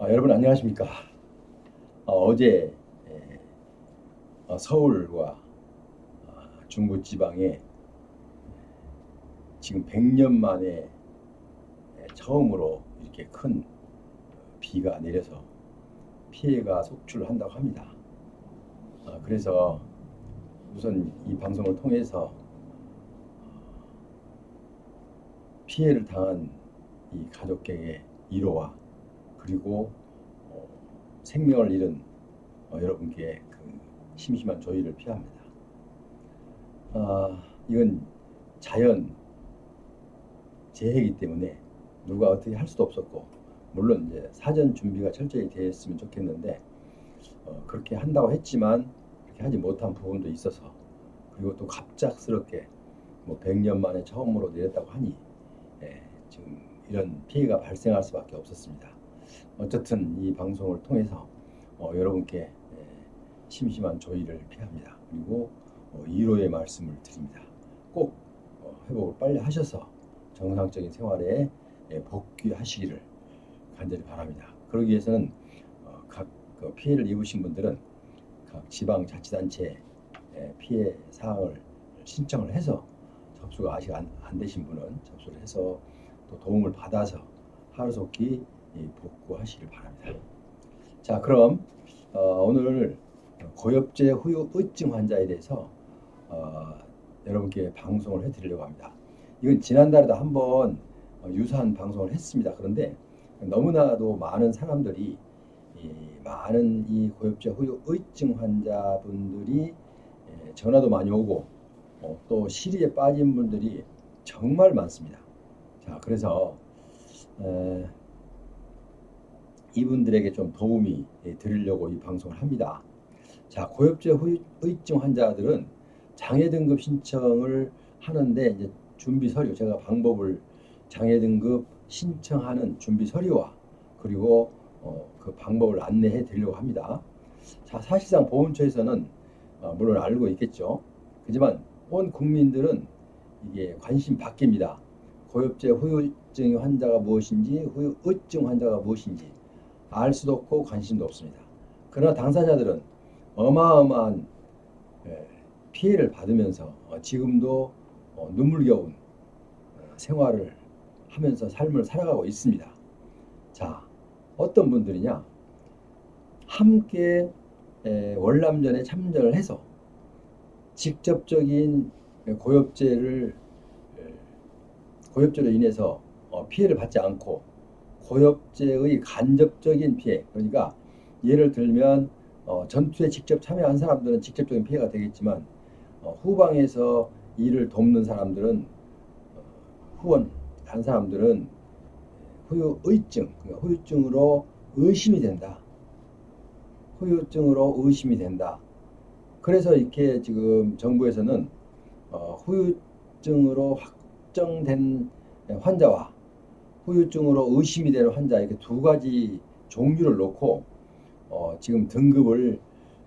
아, 여러분 안녕하십니까? 어, 제 서울과 아, 중부 지방에 지금 100년 만에 에, 처음으로 이렇게 큰 비가 내려서 피해가 속출한다고 합니다. 아, 그래서 우선 이 방송을 통해서 피해를 당한 이 가족에게 위로와 그리고 어, 생명을 잃은 어, 여러분께 그 심심한 조의를 피합니다. 아, 이건 자연 재해이기 때문에 누가 어떻게 할 수도 없었고 물론 이제 사전 준비가 철저히 되었으면 좋겠는데 어, 그렇게 한다고 했지만 그렇게 하지 못한 부분도 있어서 그리고 또 갑작스럽게 뭐 100년 만에 처음으로 내렸다고 하니 예, 지금 이런 피해가 발생할 수밖에 없었습니다. 어쨌든 이 방송을 통해서 어, 여러분께 예, 심심한 조의를 피합니다. 그리고 어, 위로의 말씀을 드립니다. 꼭 어, 회복을 빨리 하셔서 정상적인 생활에 예, 복귀하시기를 간절히 바랍니다. 그러기 위해서는 어, 각 그 피해를 입으신 분들은 각 지방 자치단체 에 피해 사항을 신청을 해서 접수가 아직 안, 안 되신 분은 접수를 해서 또 도움을 받아서 하루속히 이 복구하시길 바랍니다. 자, 그럼 어, 오늘 고엽제 후유 의증 환자에 대해서 어, 여러분께 방송을 해드리려고 합니다. 이건 지난달에도 한번 어, 유사한 방송을 했습니다. 그런데 너무나도 많은 사람들이 이 많은 이 고엽제 후유 의증 환자분들이 예, 전화도 많이 오고 어, 또 시리에 빠진 분들이 정말 많습니다. 자, 그래서 에, 이분들에게 좀 도움이 예, 드리려고 이 방송을 합니다. 자, 고엽제 후유증 환자들은 장애 등급 신청을 하는데 이제 준비 서류 제가 방법을 장애 등급 신청하는 준비 서류와 그리고 어, 그 방법을 안내해 드리려고 합니다. 자, 사실상 보훈처에서는 어, 물론 알고 있겠죠. 하지만 온 국민들은 이게 관심 밖입니다. 고엽제 후유증 환자가 무엇인지 후유증 환자가 무엇인지 알 수도 없고 관심도 없습니다. 그러나 당사자들은 어마어마한 예, 피해를 받으면서 어, 지금도 어, 눈물겨운 어, 생활을 하면서 삶을 살아가고 있습니다. 자, 어떤 분들이냐? 함께 월남전에 참전을 해서 직접적인 고엽제를 고엽제로 인해서 피해를 받지 않고 고엽제의 간접적인 피해 그러니까 예를 들면 전투에 직접 참여한 사람들은 직접적인 피해가 되겠지만 후방에서 일을 돕는 사람들은 후원한 사람들은 후유의증 그러니까 후유증으로 의심이 된다. 후유증으로 의심이 된다. 그래서 이렇게 지금 정부에서는 어, 후유증으로 확정된 환자와 후유증으로 의심이 되는 환자 이렇게 두 가지 종류를 놓고 어, 지금 등급을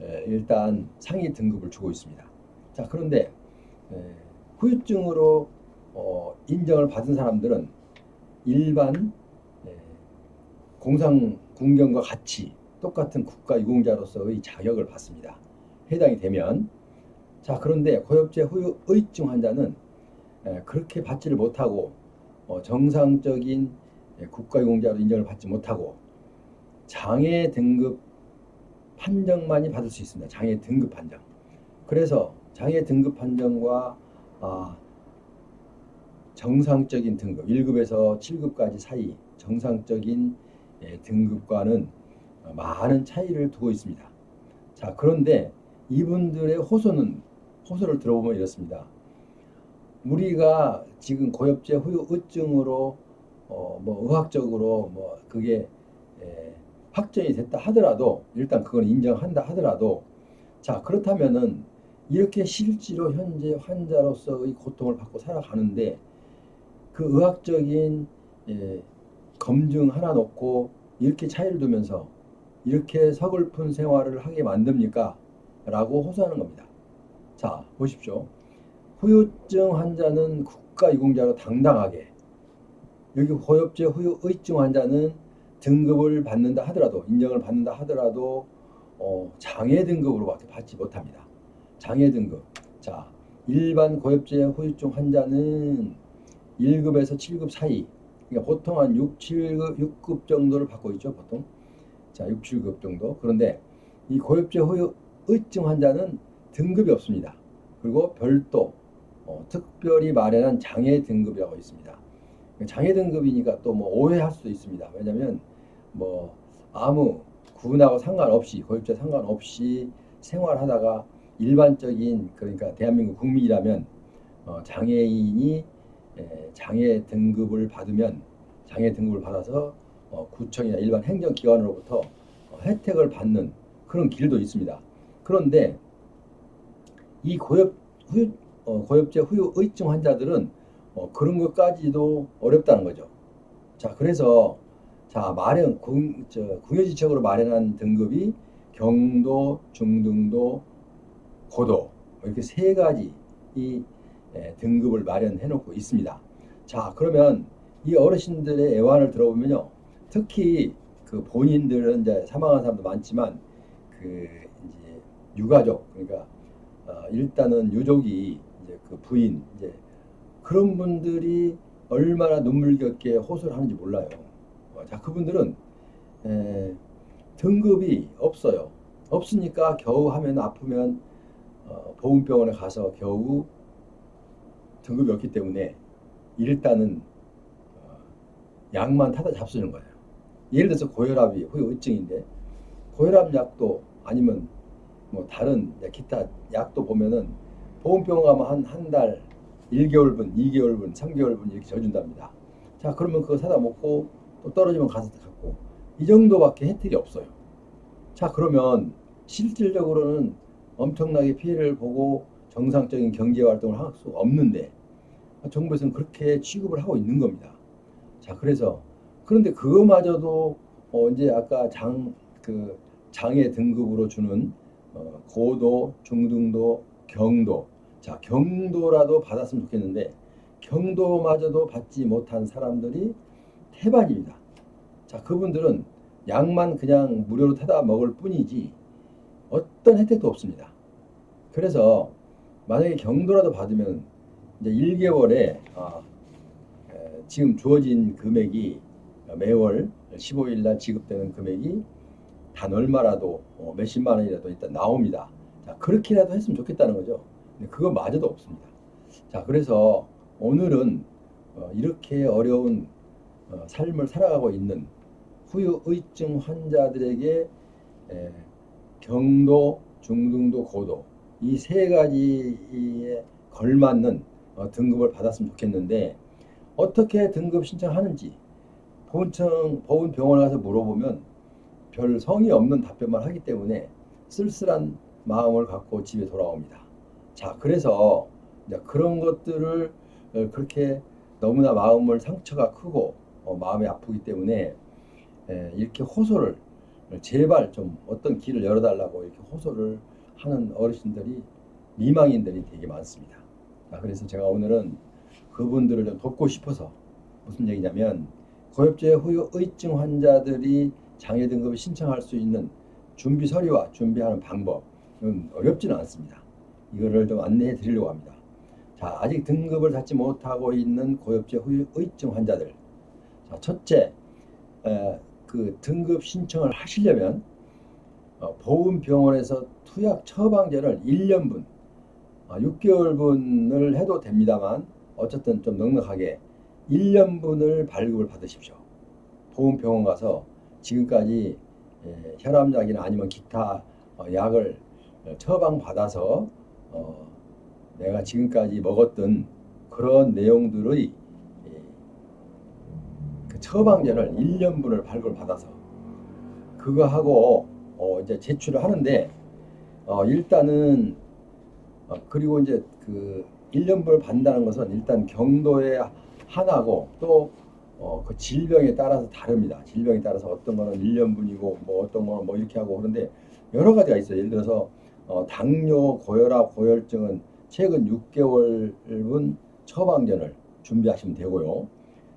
에, 일단 상위 등급을 주고 있습니다. 자 그런데 에, 후유증으로 어, 인정을 받은 사람들은 일반 에, 공상 군경과 같이 똑같은 국가 유공자로서의 자격을 받습니다. 해당이 되면 자 그런데 고엽제 후유 의증 환자는 에, 그렇게 받지를 못하고 어, 정상적인 에, 국가 유공자로 인정을 받지 못하고 장애 등급 판정만이 받을 수 있습니다. 장애 등급 판정. 그래서 장애 등급 판정과 아, 정상적인 등급 1급에서 7급까지 사이 정상적인 예, 등급과는 많은 차이를 두고 있습니다. 자 그런데 이분들의 호소는 호소를 들어보면 이렇습니다. 우리가 지금 고엽제 후유 의증으로 어, 뭐 의학적으로 뭐 그게 에, 확정이 됐다 하더라도 일단 그건 인정한다 하더라도 자 그렇다면은 이렇게 실제로 현재 환자로서의 고통을 받고 살아가는데 그 의학적인 예, 검증 하나 놓고 이렇게 차이를 두면서 이렇게 서글픈 생활을 하게 만듭니까? 라고 호소하는 겁니다. 자, 보십시오. 후유증 환자는 국가 유공자로 당당하게 여기 고엽제 후유의증 환자는 등급을 받는다 하더라도 인정을 받는다 하더라도 어, 장애 등급으로밖에 받지 못합니다. 장애 등급. 자, 일반 고엽제 후유증 환자는 1급에서 7급 사이. 그러니까 보통 한 6, 7급, 6급 정도를 받고 있죠, 보통. 자, 6, 7급 정도. 그런데 이 고엽제 후유증 환자는 등급이 없습니다. 그리고 별도 어, 특별히 마련한 장애 등급이라고 있습니다. 장애 등급이니까 또 뭐 오해할 수도 있습니다. 왜냐하면 뭐 아무 구분하고 상관없이 고엽제 상관없이 생활하다가 일반적인 그러니까 대한민국 국민이라면 어, 장애인이 에, 장애 등급을 받으면 장애 등급을 받아서 어, 구청이나 일반 행정기관으로부터 어, 혜택을 받는 그런 길도 있습니다. 그런데 이 고엽 어, 고엽제 후유 의증 환자들은 어, 그런 것까지도 어렵다는 거죠. 자, 그래서 자 마련 궁, 저, 궁여지책으로 마련한 등급이 경도, 중등도, 고도 이렇게 세 가지 이 에, 등급을 마련해 놓고 있습니다. 자, 그러면 이 어르신들의 애환을 들어보면요, 특히 그 본인들은 이제 사망한 사람도 많지만 그 이제 유가족 그러니까 어, 일단은 유족이 그 부인 이제 그런 분들이 얼마나 눈물겹게 호소를 하는지 몰라요. 어, 자, 그분들은 에, 등급이 없어요. 없으니까 겨우 하면 아프면 어, 보훈병원에 가서 겨우 등급이 없기 때문에 일단은 어, 약만 타다 잡수는 거예요. 예를 들어서 고혈압이 후유증인데 고혈압 약도 아니면 뭐 다른 기타 약도 보면은 보훈병원 가면 한 한 달 1개월 분, 2개월 분, 3개월 분 이렇게 져준답니다. 자, 그러면 그거 사다 먹고 또 떨어지면 가서 갖고 이 정도밖에 혜택이 없어요. 자, 그러면 실질적으로는 엄청나게 피해를 보고 정상적인 경제 활동을 할 수 없는데 정부에서는 그렇게 취급을 하고 있는 겁니다. 자, 그래서 그런데 그거마저도 어 이제 아까 장 그 장애 등급으로 주는 어 고도, 중등도, 경도. 자, 경도라도 받았으면 좋겠는데 경도마저도 받지 못한 사람들이 태반입니다. 자, 그분들은 약만 그냥 무료로 타다 먹을 뿐이지 어떤 혜택도 없습니다. 그래서 만약에 경도라도 받으면 이제 1개월에 아, 에, 지금 주어진 금액이 매월 15일 날 지급되는 금액이 단 얼마라도 어, 몇십만 원이라도 일단 나옵니다. 자, 그렇게라도 했으면 좋겠다는 거죠. 그거마저도 없습니다. 자, 그래서 오늘은 어, 이렇게 어려운 어, 삶을 살아가고 있는 후유의증 환자들에게 에, 경도, 중등도, 고도 이 세 가지에 걸맞는 어, 등급을 받았으면 좋겠는데 어떻게 등급 신청하는지 보훈청 보훈병원에 가서 물어보면 별 성의 없는 답변만 하기 때문에 쓸쓸한 마음을 갖고 집에 돌아옵니다. 자, 그래서 그런 것들을 어, 그렇게 너무나 마음을 상처가 크고 어, 마음이 아프기 때문에 에, 이렇게 호소를 제발 좀 어떤 길을 열어달라고 이렇게 호소를 하는 어르신들이 미망인들이 되게 많습니다. 자, 그래서 제가 오늘은 그분들을 좀 돕고 싶어서 무슨 얘기냐면 고엽제 후유 의증 환자들이 장애 등급을 신청할 수 있는 준비 서류와 준비하는 방법은 어렵지는 않습니다. 이거를 좀 안내해 드리려고 합니다. 자, 아직 등급을 받지 못하고 있는 고엽제 후유 의증 환자들. 자, 첫째, 에, 그 등급 신청을 하시려면 어, 보훈병원에서 투약 처방전을 1년분, 어, 6개월분을 해도 됩니다만 어쨌든 좀 넉넉하게 1년분을 발급을 받으십시오. 보훈병원 가서 지금까지 에, 혈압약이나 아니면 기타 어, 약을 처방 받아서 어, 내가 지금까지 먹었던 그런 내용들의 예, 그 처방전을 1년분을 발급을 받아서 그거 하고 어, 이제 제출을 하는데 어, 일단은 어, 그리고 이제 그 1년분을 받는다는 것은 일단 경도의 하나고 또 어, 그 질병에 따라서 다릅니다. 질병에 따라서 어떤 거는 1년분이고 뭐 어떤 거는 뭐 이렇게 하고 그런데 여러 가지가 있어요. 예를 들어서 어, 당뇨, 고혈압, 고혈증은 최근 6개월분 처방전을 준비하시면 되고요.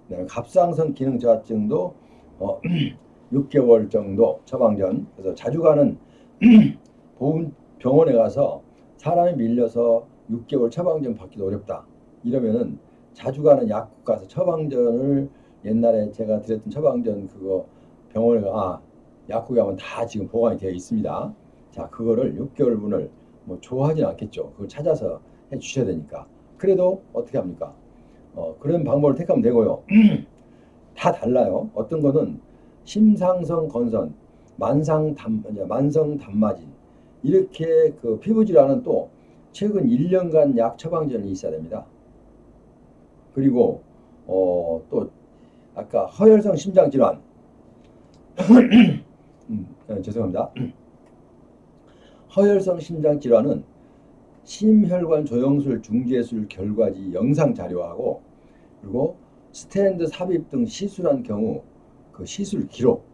그다음에 갑상선 기능 저하증도 어, 6개월 정도 처방전. 그래서 자주 가는 보험 병원에 가서 사람이 밀려서 6개월 처방전 받기도 어렵다. 이러면은 자주 가는 약국 가서 처방전을 옛날에 제가 드렸던 처방전 그거 병원에 가 아, 약국에 가면 다 지금 보관이 되어 있습니다. 자, 그거를 6개월분을 뭐 좋아하진 않겠죠. 그걸 찾아서 해 주셔야 되니까. 그래도 어떻게 합니까? 어, 그런 방법을 택하면 되고요. 다 달라요. 어떤 거는 심상성 건선, 만상 담, 만성 단마진 이렇게 그 피부 질환은 또 최근 1년간 약 처방전이 있어야 됩니다. 그리고 어, 또 아까 허혈성 심장 질환 음, 네, 죄송합니다. 허혈성 심장 질환은 심혈관 조영술 중재술 결과지 영상 자료하고 그리고 스탠드 삽입 등 시술한 경우 그 시술 기록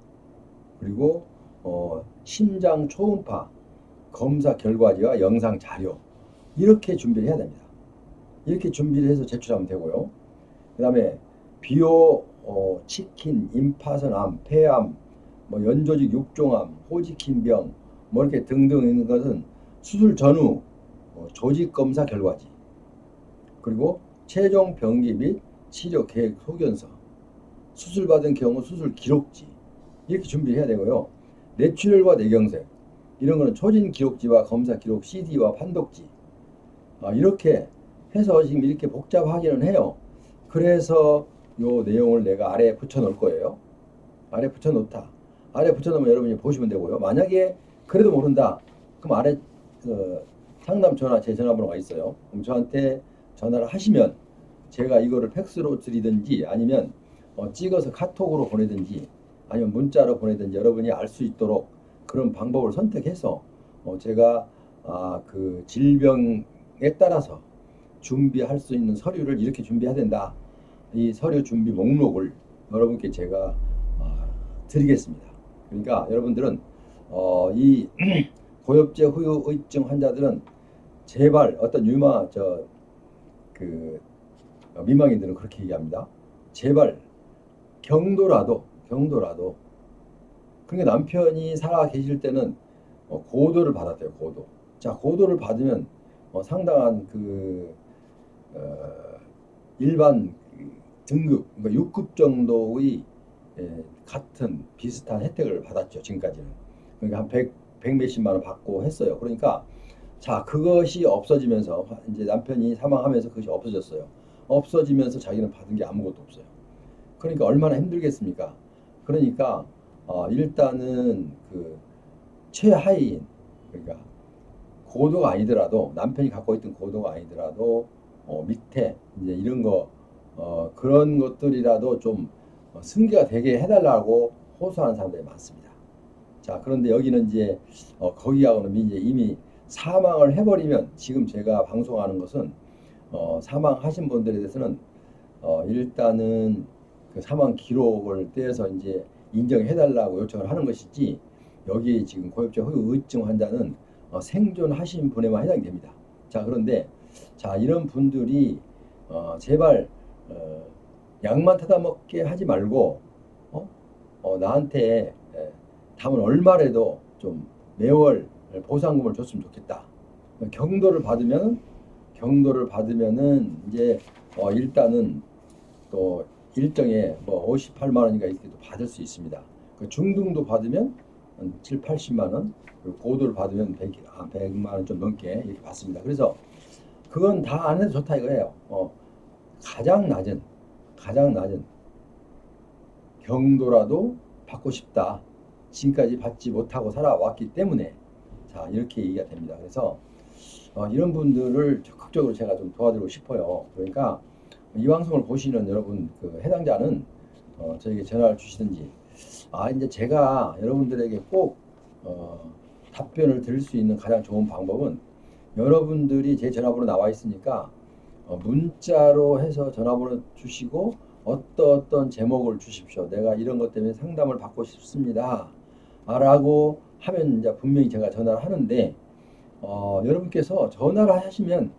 그리고 어, 심장 초음파 검사 결과지와 영상 자료 이렇게 준비를 해야 됩니다. 이렇게 준비를 해서 제출하면 되고요. 그 다음에 비오, 어, 치킨, 임파선암, 폐암, 뭐 연조직 육종암, 호지킨병, 뭐 이렇게 등등 있는 것은 수술 전후 어, 조직 검사 결과지. 그리고 최종 병기 및 치료 계획 소견서, 수술 받은 경우 수술 기록지 이렇게 준비를 해야 되고요. 뇌출혈과 뇌경색 이런 거는 초진 기록지와 검사 기록 CD와 판독지 아, 이렇게 해서 지금 이렇게 복잡하기는 해요. 그래서 요 내용을 내가 아래에 붙여 놓을 거예요. 아래 붙여 놓다. 아래 붙여 놓으면 여러분이 보시면 되고요. 만약에 그래도 모른다. 그럼 아래 어, 상담 전화 제 전화번호가 있어요. 그럼 저한테 전화를 하시면 제가 이거를 팩스로 드리든지 아니면 어, 찍어서 카톡으로 보내든지 아니면 문자로 보내든지 여러분이 알 수 있도록 그런 방법을 선택해서 어, 제가 아, 그 질병에 따라서 준비할 수 있는 서류를 이렇게 준비해야 된다. 이 서류 준비 목록을 여러분께 제가 어, 드리겠습니다. 그러니까 여러분들은 어, 이 고엽제 후유 의증 환자들은 제발 어떤 유마 저그 미망인들은 그렇게 얘기합니다. 제발 경도라도 경도라도 그러니까 남편이 살아 계실 때는 어, 고도를 받았대요. 고도. 자 고도를 받으면 어, 상당한 그 어, 일반 등급 그러니까 6급 정도의 예, 같은 비슷한 혜택을 받았죠. 지금까지는. 그러니까 한 100, 100 몇십만 원 받고 했어요. 그러니까 자 그것이 없어지면서 이제 남편이 사망하면서 그것이 없어졌어요. 없어지면서 자기는 받은 게 아무것도 없어요. 그러니까 얼마나 힘들겠습니까? 그러니까 어, 일단은 그 최하위인 그러니까 고도가 아니더라도 남편이 갖고 있던 고도가 아니더라도 어, 밑에 이제 이런 거 어, 그런 것들이라도 좀 어, 승계가 되게 해달라고 호소하는 사람들이 많습니다. 자 그런데 여기는 이제 어, 거기하고는 이제 이미 사망을 해버리면 지금 제가 방송하는 것은 어, 사망하신 분들에 대해서는 어, 일단은 그 사망 기록을 떼서 이제 인정해달라고 요청을 하는 것이지 여기 지금 고엽제 후유증 환자는 어, 생존하신 분에만 해당이 됩니다. 자 그런데 자 이런 분들이 어, 제발 어, 약만 타다 먹게 하지 말고 어? 어, 나한테 에, 담은 얼마라도 좀 매월 보상금을 줬으면 좋겠다. 경도를 받으면 경도를 받으면은 이제 어, 일단은 또 일정에 뭐 58만 원인가 이렇게 또 받을 수 있습니다. 그 중등도 받으면 한 7, 80만 원, 고도를 받으면 100, 한 100만 원 좀 넘게 이렇게 받습니다. 그래서 그건 다 안 해도 좋다 이거예요. 어, 가장 낮은 가장 낮은 경도라도 받고 싶다. 지금까지 받지 못하고 살아왔기 때문에 자 이렇게 얘기가 됩니다. 그래서 어, 이런 분들을 적극적으로 제가 좀 도와드리고 싶어요. 그러니까 이 방송을 보시는 여러분 그 해당자는 어, 저에게 전화를 주시든지 아 이제 제가 여러분들에게 꼭 어, 답변을 드릴 수 있는 가장 좋은 방법은 여러분들이 제 전화번호 나와 있으니까 어, 문자로 해서 전화번호 주시고 어떤 어떤 제목을 주십시오. 내가 이런 것 때문에 상담을 받고 싶습니다. 아, 라고 하면 이제 분명히 제가 전화를 하는데 어, 여러분께서 전화를 하시면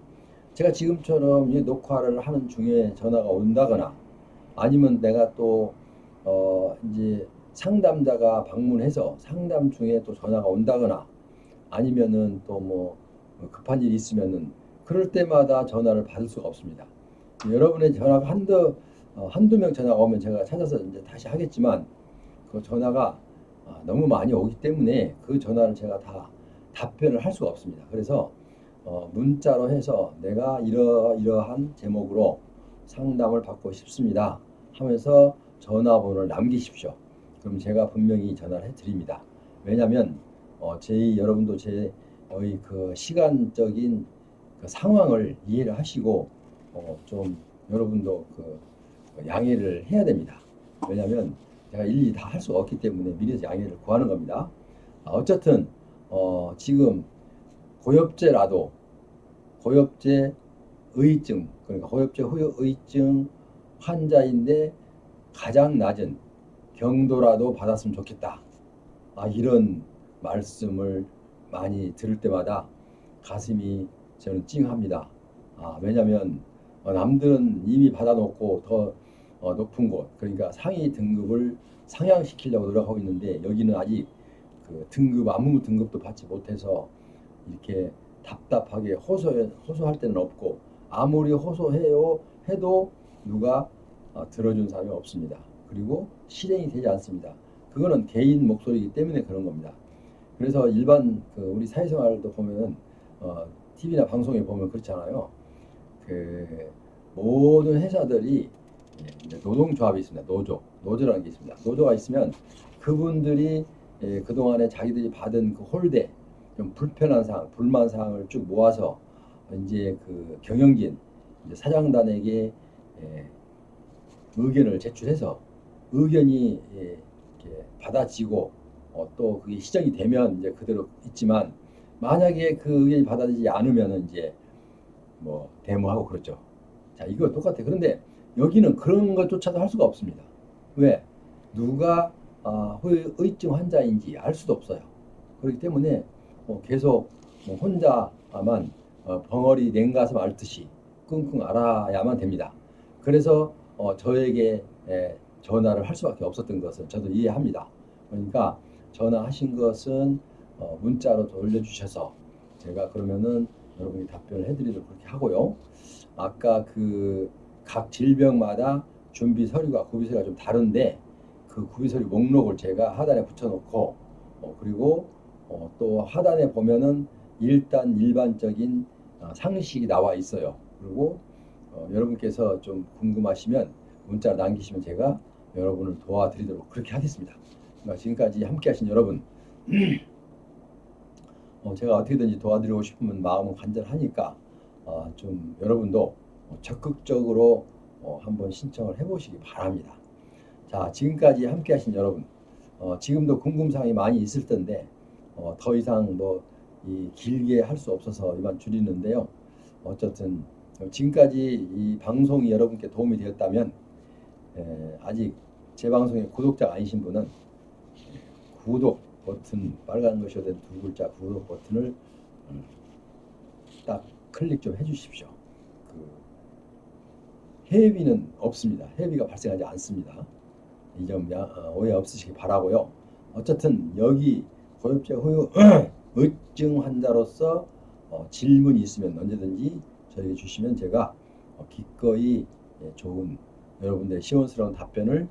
제가 지금처럼 이 녹화를 하는 중에 전화가 온다거나 아니면 내가 또 어, 이제 상담자가 방문해서 상담 중에 또 전화가 온다거나 아니면은 또 뭐 급한 일이 있으면은 그럴 때마다 전화를 받을 수가 없습니다. 여러분의 전화가 한두 어, 한두 명 전화가 오면 제가 찾아서 이제 다시 하겠지만 그 전화가 아, 너무 많이 오기 때문에 그 전화를 제가 다 답변을 할 수가 없습니다. 그래서 어, 문자로 해서 내가 이러 이러한 제목으로 상담을 받고 싶습니다 하면서 전화번호를 남기십시오. 그럼 제가 분명히 전화를 해드립니다. 왜냐하면 어, 제 여러분도 제 거의 그 시간적인 그 상황을 이해를 하시고 어, 좀 여러분도 그 양해를 해야 됩니다. 왜냐하면 제가 일일이 다 할 수가 없기 때문에 미리서 양해를 구하는 겁니다. 아, 어쨌든 어, 지금 고엽제라도 고엽제 의증 그러니까 고엽제 후유 의증 환자인데 가장 낮은 경도라도 받았으면 좋겠다. 아 이런 말씀을 많이 들을 때마다 가슴이 저는 찡합니다. 아 왜냐하면 어, 남들은 이미 받아놓고 더 어, 높은 곳 그러니까 상위 등급을 상향시키려고 노력하고 있는데 여기는 아직 그 등급 아무 등급도 받지 못해서 이렇게 답답하게 호소 호소할 때는 없고 아무리 호소해요 해도 누가 어, 들어준 사람이 없습니다. 그리고 실행이 되지 않습니다. 그거는 개인 목소리이기 때문에 그런 겁니다. 그래서 일반 그 우리 사회생활도 보면은 어, TV나 방송에 보면 그렇잖아요. 그 모든 회사들이 이제 노동조합이 있습니다. 노조, 노조라는 게 있습니다. 노조가 있으면 그분들이 예, 그동안에 자기들이 받은 그 홀대, 좀 불편한 사항, 불만 사항을 쭉 모아서 이제 그 경영진, 이제 사장단에게 예, 의견을 제출해서 의견이 예, 이렇게 받아지고 어, 또 그게 시정이 되면 이제 그대로 있지만 만약에 그 의견이 받아들이지 않으면은 이제 뭐 데모하고 그렇죠. 자 이거 똑같아. 그런데 여기는 그런 것조차도 할 수가 없습니다. 왜? 누가 아, 후- 의증 환자인지 알 수도 없어요. 그렇기 때문에 뭐 계속 뭐 혼자만 어, 벙어리 냉가슴 앓듯이 끙끙 앓아야만 됩니다. 그래서 어, 저에게 에, 전화를 할 수밖에 없었던 것은 저도 이해합니다. 그러니까 전화하신 것은 어, 문자로 돌려주셔서 제가 그러면은 여러분이 답변을 해드리도록 그렇게 하고요. 아까 그 각 질병마다 준비 서류가 구비 서류가 좀 다른데 그 구비 서류 목록을 제가 하단에 붙여놓고 어, 그리고 어, 또 하단에 보면은 일단 일반적인 어, 상식이 나와 있어요. 그리고 어, 여러분께서 좀 궁금하시면 문자 남기시면 제가 여러분을 도와드리도록 그렇게 하겠습니다. 그러니까 지금까지 함께하신 여러분, 어, 제가 어떻게든지 도와드리고 싶으면 마음은 간절하니까 어, 좀 여러분도 어, 적극적으로 어, 한번 신청을 해보시기 바랍니다. 자, 지금까지 함께 하신 여러분, 어, 지금도 궁금사항이 많이 있을 텐데 어, 더 이상 뭐 이 길게 할 수 없어서 이만 줄이는데요. 어쨌든 지금까지 이 방송이 여러분께 도움이 되었다면 에, 아직 제 방송의 구독자가 아니신 분은 에, 구독 버튼 빨간 것이 된 두 글자 구독 버튼을 음, 딱 클릭 좀 해주십시오. 그 해비는 없습니다. 해비가 발생하지 않습니다. 이 점 오해 없으시기 바라고요. 어쨌든 여기 고엽제 후유 의증 환자로서 어, 질문이 있으면 언제든지 저에게 주시면 제가 어, 기꺼이 예, 좋은 여러분들의 시원스러운 답변을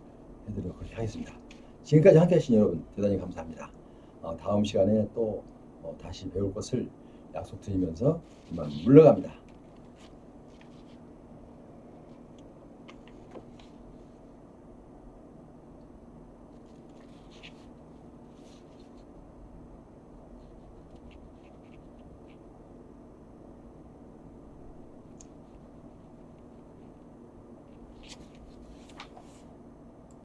해드리도록 하겠습니다. 지금까지 함께 하신 여러분 대단히 감사합니다. 어, 다음 시간에 또 어, 다시 배울 것을 약속드리면서 이만 물러갑니다.